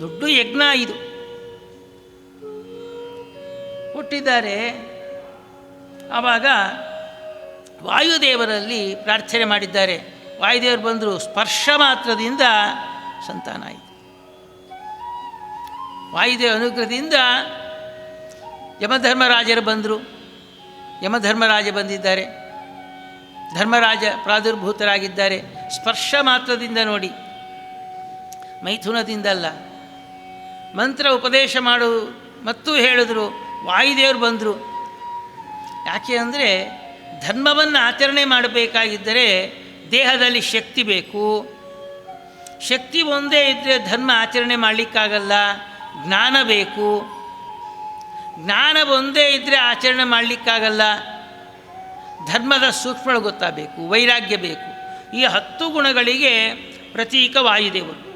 ದೊಡ್ಡ ಯಜ್ಞ ಇದು. ಕೊಟ್ಟಿದ್ದಾರೆ. ಆವಾಗ ವಾಯುದೇವರಲ್ಲಿ ಪ್ರಾರ್ಥನೆ ಮಾಡಿದ್ದಾರೆ. ವಾಯುದೇವರು ಬಂದರು, ಸ್ಪರ್ಶ ಮಾತ್ರದಿಂದ ಸಂತಾನ ಆಯಿತು. ವಾಯುದೇವ ಅನುಗ್ರಹದಿಂದ ಯಮಧರ್ಮರಾಜರು ಬಂದರು. ಯಮಧರ್ಮರಾಜ ಬಂದಿದ್ದಾರೆ. ಧರ್ಮರಾಜ ಪ್ರಾದುರ್ಭೂತರಾಗಿದ್ದಾರೆ. ಸ್ಪರ್ಶ ಮಾತ್ರದಿಂದ ನೋಡಿ. ಮೈಥುನದಿಂದಲ್ಲ. ಮಂತ್ರ ಉಪದೇಶ ಮಾಡು. ಮತ್ತು ಹೇಳಿದ್ರು, ವಾಯುದೇವರು ಬಂದರು. ಯಾಕೆ ಅಂದರೆ, ಧರ್ಮವನ್ನು ಆಚರಣೆ ಮಾಡಬೇಕಾಗಿದ್ದರೆ ದೇಹದಲ್ಲಿ ಶಕ್ತಿ ಬೇಕು. ಶಕ್ತಿ ಒಂದೇ ಇದ್ದರೆ ಧರ್ಮ ಆಚರಣೆ ಮಾಡಲಿಕ್ಕಾಗಲ್ಲ, ಜ್ಞಾನ ಬೇಕು. ಜ್ಞಾನ ಒಂದೇ ಇದ್ದರೆ ಆಚರಣೆ ಮಾಡಲಿಕ್ಕಾಗಲ್ಲ, ಧರ್ಮದ ಸೂಕ್ಷ್ಮಗಳು ಗೊತ್ತಾಗಬೇಕು, ವೈರಾಗ್ಯ ಬೇಕು. ಈ ಹತ್ತು ಗುಣಗಳಿಗೆ ಪ್ರತೀಕ ವಾಯುದೇವರು.